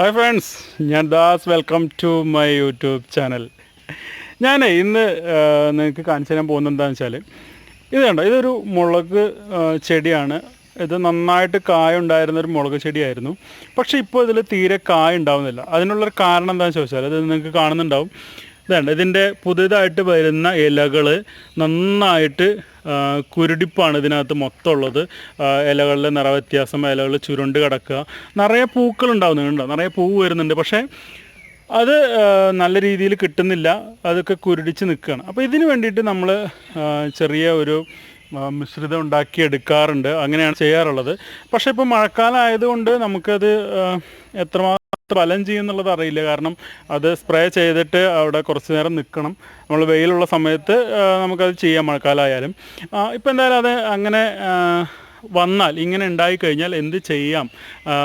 Hi friends ഞാൻ Das. Welcome to my YouTube channel ഞാൻ ഇന്ന് നിങ്ങൾക്ക് കാണിച്ചു തരാൻ പോകുന്നത് എന്താണെന്ന് വെച്ചാൽ ഇത് കണ്ടോ? ഇതൊരു മുളക് ചെടിയാണ്. ഇത് നന്നായിട്ട് കായ ഉണ്ടായിരുന്ന ഒരു മുളക് ചെടിയായിരുന്നു. പക്ഷേ ഇപ്പോൾ ഇതിൽ തീരെ കായ ഉണ്ടാവുന്നില്ല. അതിനുള്ളൊരു കാരണം എന്താണെന്ന് ചോദിച്ചാൽ ഇത് നിങ്ങൾക്ക് കാണുന്നുണ്ടാവും. ഇതാണ് ഇതിന്റെ പുതിയതായിട്ട് വരുന്ന ഇലകൾ നന്നായിട്ട് കുരുടിപ്പാണ് ഇതിനകത്ത് മൊത്തം ഉള്ളത് ഇലകളിലെ നിറവ്യത്യാസം ഇലകൾ ചുരുണ്ട് കിടക്കുക. നിറയെ പൂക്കൾ ഉണ്ടാവുന്നുണ്ട് നിറയെ പൂവ് വരുന്നുണ്ട്. പക്ഷേ അത് നല്ല രീതിയിൽ കിട്ടുന്നില്ല. അതൊക്കെ കുരുടിച്ച് നിൽക്കുകയാണ്. അപ്പോൾ ഇതിന് വേണ്ടിയിട്ട് നമ്മൾ ചെറിയ ഒരു മിശ്രിതം ഉണ്ടാക്കി എടുക്കാറുണ്ട് അങ്ങനെയാണ് ചെയ്യാറുള്ളത്. പക്ഷേ ഇപ്പോൾ മഴക്കാലം ആയതുകൊണ്ട് നമുക്കത് എത്രമാ ഫലം ചെയ്യുന്നുള്ളത് അറിയില്ല. കാരണം അത് സ്പ്രേ ചെയ്തിട്ട് അവിടെ കുറച്ച് നേരം നിൽക്കണം. നമ്മൾ വെയിലുള്ള സമയത്ത് നമുക്കത് ചെയ്യാം മഴക്കാലമായാലും. ഇപ്പം എന്തായാലും അത് അങ്ങനെ വന്നാൽ ഇങ്ങനെ ഉണ്ടായി കഴിഞ്ഞാൽ എന്ത് ചെയ്യാം?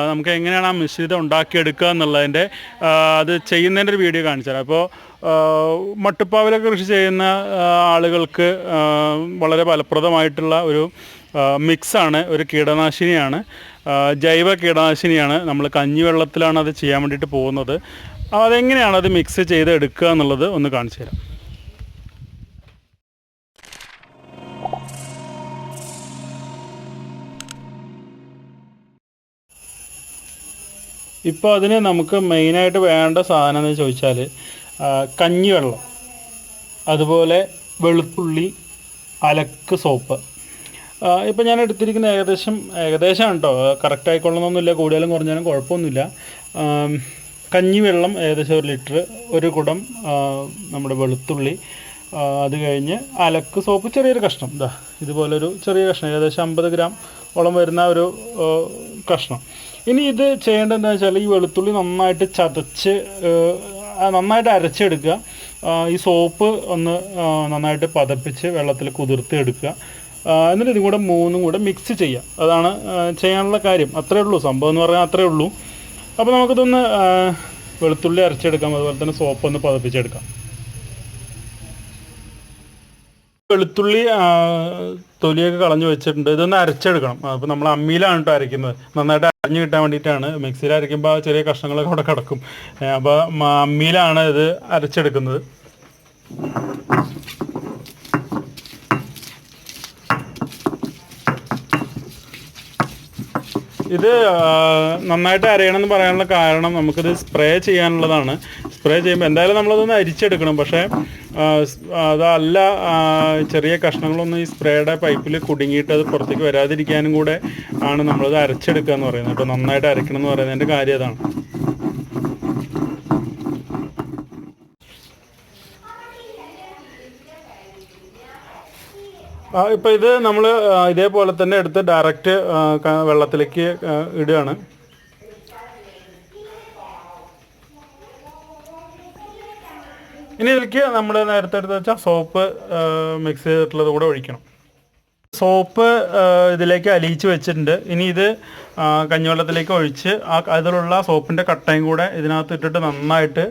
നമുക്ക് എങ്ങനെയാണ് ആ മിശ്രിതം ഉണ്ടാക്കിയെടുക്കുക എന്നുള്ളതിന്റെ അത് ചെയ്യുന്നതിന്റെ ഒരു വീഡിയോ കാണിച്ചു തരാം. അപ്പോൾ മട്ടുപ്പാവില കൃഷി ചെയ്യുന്ന ആളുകൾക്ക് വളരെ ഫലപ്രദമായിട്ടുള്ള ഒരു മിക്സാണ് ഒരു കീടനാശിനിയാണ്. ജൈവ കീടനാശിനിയാണ് നമ്മൾ കഞ്ഞിവെള്ളത്തിലാണ് അത് ചെയ്യാൻ വേണ്ടിയിട്ട് പോകുന്നത്. അതെങ്ങനെയാണ് അത് മിക്സ് ചെയ്ത് എടുക്കുക എന്നുള്ളത് ഒന്ന് കാണിച്ചു തരാം. ഇപ്പോൾ അതിന് നമുക്ക് മെയിനായിട്ട് വേണ്ട സാധനം എന്ന് ചോദിച്ചാൽ കഞ്ഞിവെള്ളം. അതുപോലെ വെളുത്തുള്ളി അലക്ക് സോപ്പ്. ഇപ്പോൾ ഞാൻ എടുത്തിരിക്കുന്ന ഏകദേശം ഏകദേശം കേട്ടോ കറക്റ്റ് ആയിക്കൊള്ളണമെന്നില്ല കൂടുതലും കുറഞ്ഞാലും കുഴപ്പമൊന്നുമില്ല. കഞ്ഞിവെള്ളം ഏകദേശം ഒരു ലിറ്റർ ഒരു കുടം നമ്മുടെ വെളുത്തുള്ളി. അത് കഴിഞ്ഞ് അലക്ക് സോപ്പ് ചെറിയൊരു കഷ്ണം. ഇതാ ഇതുപോലൊരു ചെറിയ കഷ്ണം ഏകദേശം അമ്പത് ഗ്രാം ഓളം വരുന്ന ഒരു കഷ്ണം. ഇനി ഇത് ചെയ്യേണ്ടത് എന്താ വെച്ചാൽ ഈ വെളുത്തുള്ളി നന്നായിട്ട് ചതച്ച് നന്നായിട്ട് അരച്ചെടുക്കുക. ഈ സോപ്പ് ഒന്ന് നന്നായിട്ട് പതപ്പിച്ച് വെള്ളത്തിൽ കുതിർത്ത് എടുക്കുക. എന്നിട്ട് ഇതും കൂടെ മൂന്നും കൂടെ മിക്സ് ചെയ്യാം. അതാണ് ചെയ്യാനുള്ള കാര്യം. അത്രേ ഉള്ളൂ. സംഭവം എന്ന് പറഞ്ഞാൽ അത്രേ ഉള്ളൂ. അപ്പോൾ നമുക്കിതൊന്ന് വെളുത്തുള്ളി അരച്ചെടുക്കാം. അതുപോലെ തന്നെ സോപ്പ് ഒന്ന് പതപ്പിച്ചെടുക്കാം. വെളുത്തുള്ളി തൊലിയൊക്കെ കളഞ്ഞു വെച്ചിട്ടുണ്ട്. ഇതൊന്ന് അരച്ചെടുക്കണം. അപ്പോൾ നമ്മൾ അമ്മിയിലാണ് കേട്ടോ അരയ്ക്കുന്നത്. നന്നായിട്ട് അരഞ്ഞു കിട്ടാൻ വേണ്ടിയിട്ടാണ്. മിക്സിയിൽ അരയ്ക്കുമ്പോൾ ചെറിയ കഷ്ണങ്ങളൊക്കെ അവിടെ കിടക്കും. അപ്പോൾ അമ്മിയിലാണ് ഇത് അരച്ചെടുക്കുന്നത്. ഇത് നന്നായിട്ട് അരയണമെന്ന് പറയാനുള്ള കാരണം നമുക്കിത് സ്പ്രേ ചെയ്യാനുള്ളതാണ്. സ്പ്രേ ചെയ്യുമ്പോൾ എന്തായാലും നമ്മളതൊന്ന് അരിച്ചെടുക്കണം. പക്ഷേ അതല്ല ചെറിയ കഷ്ണങ്ങളൊന്നും ഈ സ്പ്രേയുടെ പൈപ്പിൽ കുടുങ്ങിയിട്ട് അത് പുറത്തേക്ക് വരാതിരിക്കാനും കൂടെ ആണ് നമ്മളത് അരച്ചെടുക്കുക എന്ന് പറയുന്നത്. അപ്പോൾ നന്നായിട്ട് അരയ്ക്കണം എന്ന് പറയുന്നതിന്റെ കാര്യം അതാണ്. ആ, ഇപ്പൊ ഇത് നമ്മൾ ഇതേപോലെ തന്നെ എടുത്ത് ഡയറക്റ്റ് വെള്ളത്തിലേക്ക് ഇടുകയാണ്. ഇനി ഇതിലേക്ക് നമ്മൾ നേരത്തെ എടുത്ത് വെച്ചാൽ സോപ്പ് മിക്സ് ചെയ്തിട്ടുള്ളത് കൂടെ ഒഴിക്കണം. സോപ്പ് ഇതിലേക്ക് അലിയിച്ച് വെച്ചിട്ടുണ്ട്. ഇനി ഇത് കഞ്ഞിവെള്ളത്തിലേക്ക് ഒഴിച്ച് ആ അതിലുള്ള സോപ്പിന്റെ കട്ടയും കൂടെ ഇതിനകത്ത് ഇട്ടിട്ട് നന്നായിട്ട്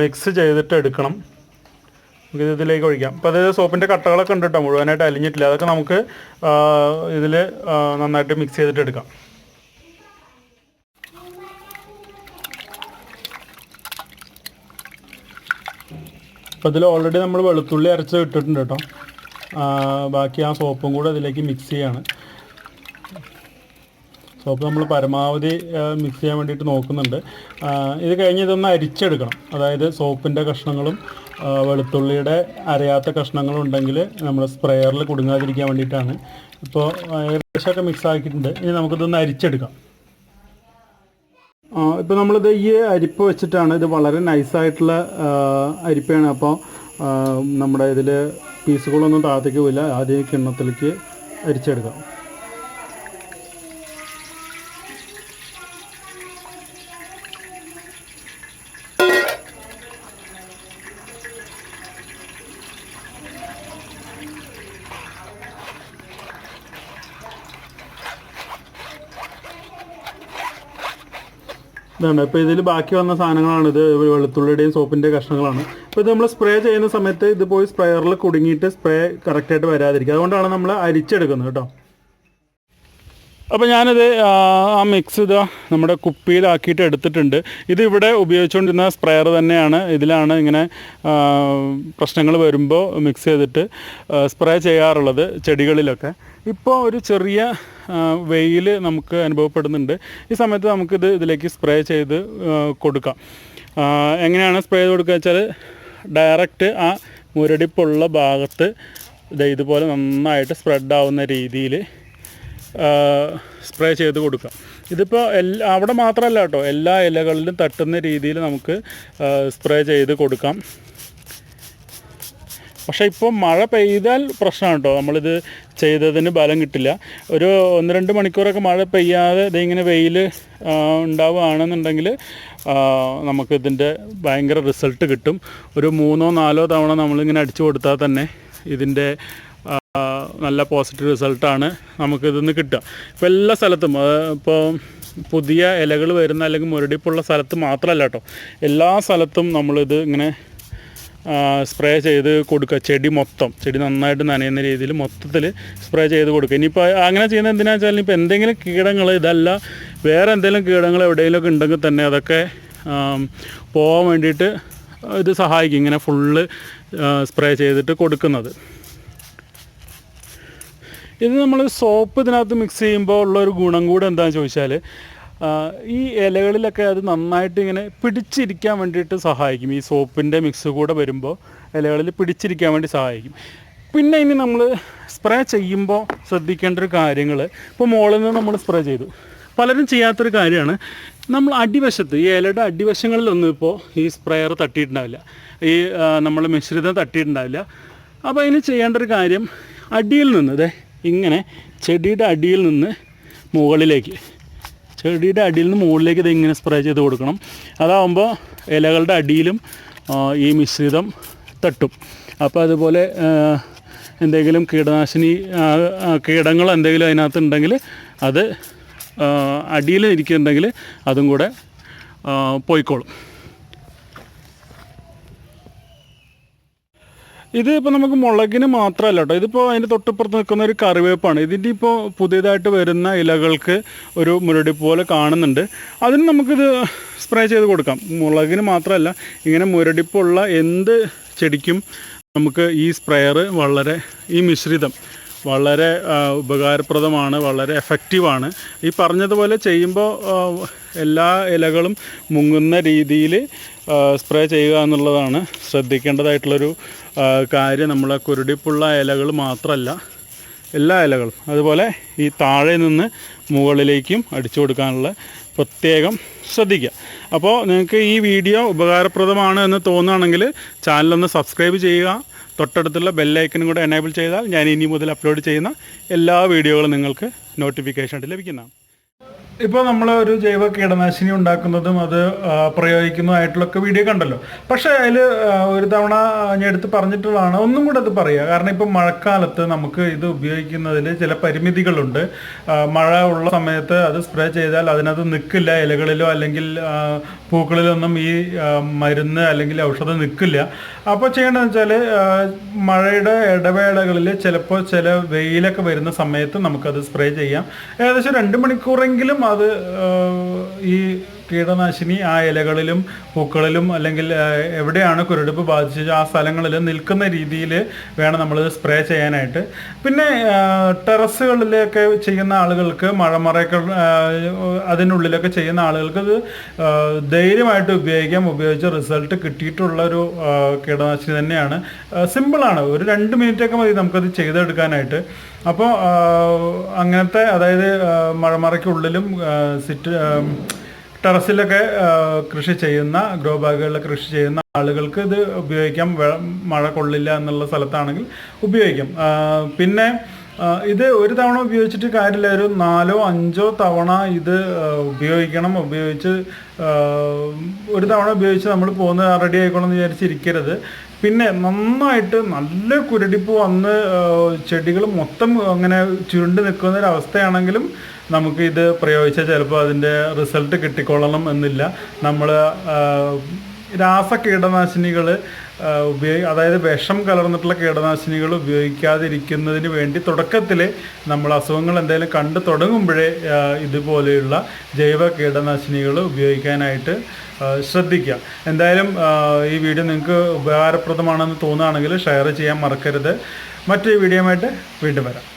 മിക്സ് ചെയ്തിട്ട് എടുക്കണം. നമുക്ക് ഇത് ഇതിലേക്ക് ഒഴിക്കാം. അപ്പോൾ അതായത് സോപ്പിന്റെ കട്ടകളൊക്കെ ഉണ്ട് കേട്ടോ മുഴുവനായിട്ട് അലിഞ്ഞിട്ടില്ല. അതൊക്കെ നമുക്ക് ഇതിൽ നന്നായിട്ട് മിക്സ് ചെയ്തിട്ട് എടുക്കാം. അപ്പോൾ ഇതിൽ ഓൾറെഡി നമ്മൾ വെളുത്തുള്ളി അരച്ച് ഇട്ടിട്ടുണ്ട് കേട്ടോ ബാക്കി ആ സോപ്പും കൂടെ ഇതിലേക്ക് മിക്സ് ചെയ്യാണ്. സോപ്പ് നമ്മൾ പരമാവധി മിക്സ് ചെയ്യാൻ വേണ്ടിയിട്ട് നോക്കുന്നുണ്ട്. ഇത് കഴിഞ്ഞ് ഇതൊന്ന് അരിച്ചെടുക്കണം. അതായത് സോപ്പിന്റെ കഷ്ണങ്ങളും വെളുത്തുള്ളിയുടെ അരയാത്ത കഷ്ണങ്ങളും ഉണ്ടെങ്കിൽ നമ്മൾ സ്പ്രെയറിൽ കുടുങ്ങാതിരിക്കാൻ വേണ്ടിയിട്ടാണ്. ഇപ്പോൾ ഏകദേശമൊക്കെ മിക്സ് ആക്കിയിട്ടുണ്ട്. ഇനി നമുക്കിതൊന്ന് അരിച്ചെടുക്കാം. ഇപ്പോൾ നമ്മളിത് ഈ അരിപ്പ് വെച്ചിട്ടാണ് ഇത് വളരെ നൈസായിട്ടുള്ള അരിപ്പയാണ് അപ്പോൾ നമ്മുടെ ഇതിൽ പീസുകളൊന്നും താത്തിക്കില്ല ആദ്യം കിണ്ണത്തിലേക്ക് അരിച്ചെടുക്കാം. ഇതാണ്. ഇപ്പോൾ ഇതിൽ ബാക്കി വന്ന സാധനങ്ങളാണ്. ഇത് വെളുത്തുള്ളിയുടെയും സോപ്പിന്റെ കഷ്ണങ്ങളാണ്. അപ്പോൾ ഇത് നമ്മൾ സ്പ്രേ ചെയ്യുന്ന സമയത്ത് ഇത് പോയി സ്പ്രേയറിൽ കുടുങ്ങിയിട്ട് സ്പ്രേ കറക്റ്റായിട്ട് വരാതിരിക്കുക. അതുകൊണ്ടാണ് നമ്മൾ അരിച്ചെടുക്കുന്നത് കേട്ടോ. അപ്പോൾ ഞാനിത് ആ, മിക്സ് ഇതാ നമ്മുടെ കുപ്പിയിലാക്കിയിട്ട് എടുത്തിട്ടുണ്ട്. ഇത് ഇവിടെ ഉപയോഗിച്ചുകൊണ്ടിരുന്ന സ്പ്രെയർ തന്നെയാണ്. ഇതിലാണ് ഇങ്ങനെ പ്രശ്നങ്ങൾ വരുമ്പോൾ മിക്സ് ചെയ്തിട്ട് സ്പ്രേ ചെയ്യാറുള്ളത് ചെടികളിലൊക്കെ. ഇപ്പോൾ ഒരു ചെറിയ വെയിൽ നമുക്ക് അനുഭവപ്പെടുന്നുണ്ട്. ഈ സമയത്ത് നമുക്കിത് ഇതിലേക്ക് സ്പ്രേ ചെയ്ത് കൊടുക്കാം. എങ്ങനെയാണ് സ്പ്രേ ചെയ്ത് കൊടുക്കുക വെച്ചാൽ ഡയറക്റ്റ് ആ മുരടിപ്പുള്ള ഭാഗത്ത് ഇതുപോലെ നന്നായിട്ട് സ്പ്രെഡ് ആവുന്ന രീതിയിൽ സ്പ്രേ ചെയ്ത് കൊടുക്കാം. ഇതിപ്പോൾ എല്ലാ അവിടെ മാത്രമല്ല കേട്ടോ. എല്ലാ ഇലകളിലും തട്ടുന്ന രീതിയിൽ നമുക്ക് സ്പ്രേ ചെയ്ത് കൊടുക്കാം. പക്ഷേ ഇപ്പോൾ മഴ പെയ്താൽ പ്രശ്നമാണ് കേട്ടോ. നമ്മളിത് ചെയ്തതിന് ബലം കിട്ടില്ല. ഒരു ഒന്ന് രണ്ട് മണിക്കൂറൊക്കെ മഴ പെയ്യാതെ ഇതിങ്ങനെ വെയിൽ ഉണ്ടാവുകയാണെന്നുണ്ടെങ്കിൽ നമുക്കിതിന്റെ ഭയങ്കര റിസൾട്ട് കിട്ടും. ഒരു മൂന്നോ നാലോ തവണ നമ്മളിങ്ങനെ അടിച്ചു കൊടുത്താൽ തന്നെ ഇതിന്റെ നല്ല പോസിറ്റീവ് റിസൾട്ടാണ് നമുക്കിതിന്ന് കിട്ടുക. ഇപ്പോൾ എല്ലാ സ്ഥലത്തും ഇപ്പോൾ പുതിയ ഇലകൾ വരുന്ന അല്ലെങ്കിൽ മുരടിപ്പുള്ള സ്ഥലത്ത് മാത്രമല്ല കേട്ടോ. എല്ലാ സ്ഥലത്തും നമ്മളിത് ഇങ്ങനെ സ്പ്രേ ചെയ്ത് കൊടുക്കുക. ചെടി മൊത്തം. ചെടി നന്നായിട്ട് നനയുന്ന രീതിയിൽ മൊത്തത്തിൽ സ്പ്രേ ചെയ്ത് കൊടുക്കുക. ഇനിയിപ്പോൾ അങ്ങനെ ചെയ്യുന്നത് എന്തിനാണെന്ന് വെച്ചാൽ ഇപ്പോൾ എന്തെങ്കിലും കീടങ്ങൾ ഇതല്ല വേറെ എന്തെങ്കിലും കീടങ്ങൾ എവിടെയെങ്കിലുമൊക്കെ ഉണ്ടെങ്കിൽ തന്നെ അതൊക്കെ പോകാൻ വേണ്ടിയിട്ട് ഇത് സഹായിക്കും. ഇങ്ങനെ ഫുള്ള് സ്പ്രേ ചെയ്തിട്ട് കൊടുക്കുന്നത്. ഇത് നമ്മൾ സോപ്പ് ഇതിനകത്ത് മിക്സ് ചെയ്യുമ്പോൾ ഉള്ള ഒരു ഗുണം കൂടെ എന്താണെന്ന് ചോദിച്ചാൽ ഈ ഇലകളിലൊക്കെ അത് നന്നായിട്ട് ഇങ്ങനെ പിടിച്ചിരിക്കാൻ വേണ്ടിയിട്ട് സഹായിക്കും. ഈ സോപ്പിന്റെ മിക്സ് കൂടെ വരുമ്പോൾ ഇലകളിൽ പിടിച്ചിരിക്കാൻ വേണ്ടി സഹായിക്കും. പിന്നെ ഇനി നമ്മൾ സ്പ്രേ ചെയ്യുമ്പോൾ ശ്രദ്ധിക്കേണ്ട ഒരു കാര്യങ്ങൾ ഇപ്പോൾ മുകളിൽ നിന്ന് നമ്മൾ സ്പ്രേ ചെയ്തു. പലരും ചെയ്യാത്തൊരു കാര്യമാണ് നമ്മൾ അടിവശത്ത് ഈ ഇലയുടെ അടിവശങ്ങളിലൊന്നും ഇപ്പോൾ ഈ സ്പ്രെയർ തട്ടിയിട്ടുണ്ടാവില്ല. ഈ നമ്മൾ മിശ്രിതം തട്ടിയിട്ടുണ്ടാവില്ല. അപ്പോൾ അതിന് ചെയ്യേണ്ട ഒരു കാര്യം അടിയിൽ നിന്ന് ഇതേ ഇങ്ങനെ ചെടിയുടെ അടിയിൽ നിന്ന് മുകളിലേക്ക് ചെടിയുടെ അടിയിൽ നിന്ന് മുകളിലേക്ക് ഇത് ഇങ്ങനെ സ്പ്രേ ചെയ്ത് കൊടുക്കണം. അതാവുമ്പോൾ ഇലകളുടെ അടിയിലും ഈ മിശ്രിതം തട്ടും. അപ്പോൾ അതുപോലെ എന്തെങ്കിലും കീടനാശിനി കീടങ്ങൾ എന്തെങ്കിലും അതിനകത്ത് ഉണ്ടെങ്കിൽ അത് അടിയിൽ ഇരിക്കുന്നുണ്ടെങ്കിൽ അതും കൂടെ പോയിക്കോളും. ഇത് ഇപ്പോൾ നമുക്ക് മുളകിന് മാത്രമല്ല കേട്ടോ ഇതിപ്പോൾ അതിന്റെ തൊട്ടിപ്പുറത്ത് നിൽക്കുന്ന ഒരു കറിവേപ്പാണ്. ഇതിന്റെ ഇപ്പോൾ പുതിയതായിട്ട് വരുന്ന ഇലകൾക്ക് ഒരു മുരടി പോലെ കാണുന്നുണ്ട്. അതിന് നമുക്കിത് സ്പ്രേ ചെയ്ത് കൊടുക്കാം. മുളകിന് മാത്രമല്ല ഇങ്ങനെ മുരടിപ്പുള്ള എന്ത് ചെടിക്കും നമുക്ക് ഈ സ്പ്രെയർ വളരെ ഈ മിശ്രിതം വളരെ ഉപകാരപ്രദമാണ് വളരെ എഫക്റ്റീവാണ്. ഈ പറഞ്ഞതുപോലെ ചെയ്യുമ്പോൾ എല്ലാ ഇലകളും മുങ്ങുന്ന രീതിയിൽ സ്പ്രേ ചെയ്യുക എന്നുള്ളതാണ് ശ്രദ്ധിക്കേണ്ടതായിട്ടുള്ളൊരു കാര്യം. നമ്മളെ കുരുടിപ്പുള്ള ഇലകൾ മാത്രമല്ല എല്ലാ ഇലകളും. അതുപോലെ ഈ താഴെ നിന്ന് മുകളിലേക്കും അടിച്ചു കൊടുക്കാനുള്ള പ്രത്യേകം ശ്രദ്ധിക്കുക. അപ്പോൾ നിങ്ങൾക്ക് ഈ വീഡിയോ ഉപകാരപ്രദമാണ് എന്ന് തോന്നുകയാണെങ്കിൽ ചാനലൊന്ന് സബ്സ്ക്രൈബ് ചെയ്യുക. തൊട്ടടുത്തുള്ള ബെല്ലൈക്കനും കൂടെ എനേബിൾ ചെയ്താൽ ഞാൻ ഇനി മുതൽ അപ്ലോഡ് ചെയ്യുന്ന എല്ലാ വീഡിയോകളും നിങ്ങൾക്ക് നോട്ടിഫിക്കേഷൻ ആയിട്ട് ലഭിക്കുന്നതാണ്. ഇപ്പോൾ നമ്മൾ ഒരു ജൈവ കീടനാശിനി ഉണ്ടാക്കുന്നതും അത് പ്രയോഗിക്കുന്നതായിട്ടുള്ളൊക്കെ വീഡിയോ കണ്ടല്ലോ. പക്ഷേ അതിൽ ഒരു തവണ ഞാൻ എടുത്ത് പറഞ്ഞിട്ടുള്ളതാണ്. ഒന്നും കൂടെ അത് പറയുക കാരണം ഇപ്പോൾ മഴക്കാലത്ത് നമുക്ക് ഇത് ഉപയോഗിക്കുന്നതിൽ ചില പരിമിതികളുണ്ട്. മഴ ഉള്ള സമയത്ത് അത് സ്പ്രേ ചെയ്താൽ അതിനകത്ത് നിൽക്കില്ല ഇലകളിലോ അല്ലെങ്കിൽ പൂക്കളിലൊന്നും ഈ മരുന്ന് അല്ലെങ്കിൽ ഔഷധം നിൽക്കില്ല അപ്പോൾ ചെയ്യേണ്ടതെന്ന് വെച്ചാൽ മഴയുടെ ഇടവേളകളിൽ ചിലപ്പോൾ ചില വെയിലൊക്കെ വരുന്ന സമയത്ത് നമുക്കത് സ്പ്രേ ചെയ്യാം. ഏകദേശം രണ്ട് മണിക്കൂറെങ്കിലും അത് ഈ കീടനാശിനി ആ ഇലകളിലും പൂക്കളിലും അല്ലെങ്കിൽ എവിടെയാണ് കുരുടുപ്പ് ബാധിച്ചത് ആ സ്ഥലങ്ങളിൽ നിൽക്കുന്ന രീതിയിൽ വേണം നമ്മൾ സ്പ്രേ ചെയ്യാനായിട്ട്. പിന്നെ ടെറസുകളിലൊക്കെ ചെയ്യുന്ന ആളുകൾക്ക് മഴമറയൊക്കെ അതിനുള്ളിലൊക്കെ ചെയ്യുന്ന ആളുകൾക്ക് ഇത് ധൈര്യമായിട്ട് ഉപയോഗിക്കാം. ഉപയോഗിച്ച് റിസൾട്ട് കിട്ടിയിട്ടുള്ള ഒരു കീടനാശിനി തന്നെയാണ്. സിമ്പിളാണ് ഒരു രണ്ട് മിനിറ്റൊക്കെ മതി നമുക്കത് ചെയ്തെടുക്കാനായിട്ട്. അപ്പോൾ അങ്ങനത്തെ അതായത് മഴമറയ്ക്കുള്ളിലും സിറ്റ് ടെറസിലൊക്കെ കൃഷി ചെയ്യുന്ന ഗ്രോ ബാഗുകളിൽ കൃഷി ചെയ്യുന്ന ആളുകൾക്ക് ഇത് ഉപയോഗിക്കാം. മഴ കൊള്ളില്ല എന്നുള്ള സ്ഥലത്താണെങ്കിൽ ഉപയോഗിക്കാം. പിന്നെ ഇത് ഒരു തവണ ഉപയോഗിച്ചിട്ട് കാര്യമില്ല. ഒരു നാലോ അഞ്ചോ തവണ ഇത് ഉപയോഗിക്കണം. ഉപയോഗിച്ച് ഒരു തവണ ഉപയോഗിച്ച് നമ്മൾ പോകുന്ന റെഡി ആയിക്കോളം എന്ന് വിചാരിച്ചിരിക്കരുത്. പിന്നെ നന്നായിട്ട് നല്ല കുരടിപ്പ് വന്ന് ചെടികൾ മൊത്തം അങ്ങനെ ചുരുണ്ട് നിൽക്കുന്ന ഒരു അവസ്ഥയാണെങ്കിലും നമുക്ക് ഇത് പ്രയോഗിച്ചാൽ ചിലപ്പോൾ അതിന്റെ റിസൾട്ട് കിട്ടിക്കൊള്ളണം എന്നില്ല. നമ്മൾ രാസ കീടനാശിനികൾ ഉപയോഗി അതായത് വിഷം കലർന്നിട്ടുള്ള കീടനാശിനികൾ ഉപയോഗിക്കാതിരിക്കുന്നതിന് വേണ്ടി തുടക്കത്തിൽ നമ്മൾ അസുഖങ്ങൾ എന്തെങ്കിലും കണ്ടു തുടങ്ങുമ്പോഴേ ഇതുപോലെയുള്ള ജൈവ കീടനാശിനികൾ ഉപയോഗിക്കാനായിട്ട് ശ്രദ്ധിക്കുക എന്തായാലും ഈ വീഡിയോ നിങ്ങൾക്ക് ഉപകാരപ്രദമാണെന്ന് തോന്നുകയാണെങ്കിൽ ഷെയർ ചെയ്യാൻ മറക്കരുത്. മറ്റൊരു വീഡിയോയുമായിട്ട് വീണ്ടും വരാം.